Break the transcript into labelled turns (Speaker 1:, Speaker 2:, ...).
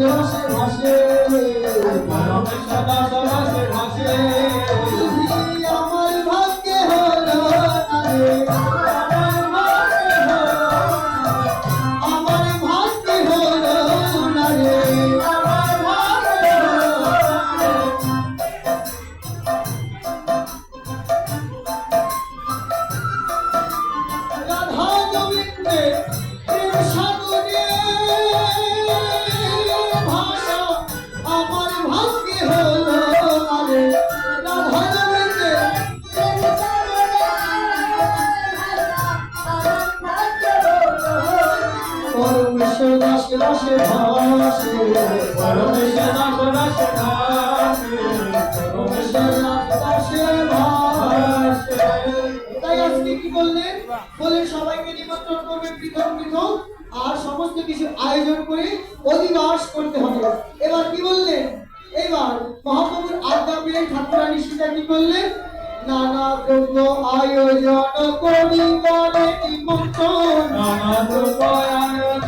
Speaker 1: よろしくお願いします。ভাসে
Speaker 2: ভাসে
Speaker 1: পরমেশে নাশ নাশ তাই আজকে কি বললেন? বলে সবাইকে নিমন্ত্রণ করবে পৃথক পৃথক, আর সমস্ত কিছু আয়োজন করে অধিবাস করতে হবে। এবার কি বললেন? এবার মহাপ্রভুর আজ্ঞা পেয়ে ঠাকুরানী সীতা কি করলেন? নানা দ্রব্য আয়োজন করি করে নিমন্ত্রণ।
Speaker 2: নানা দ্রব্য আয়োজন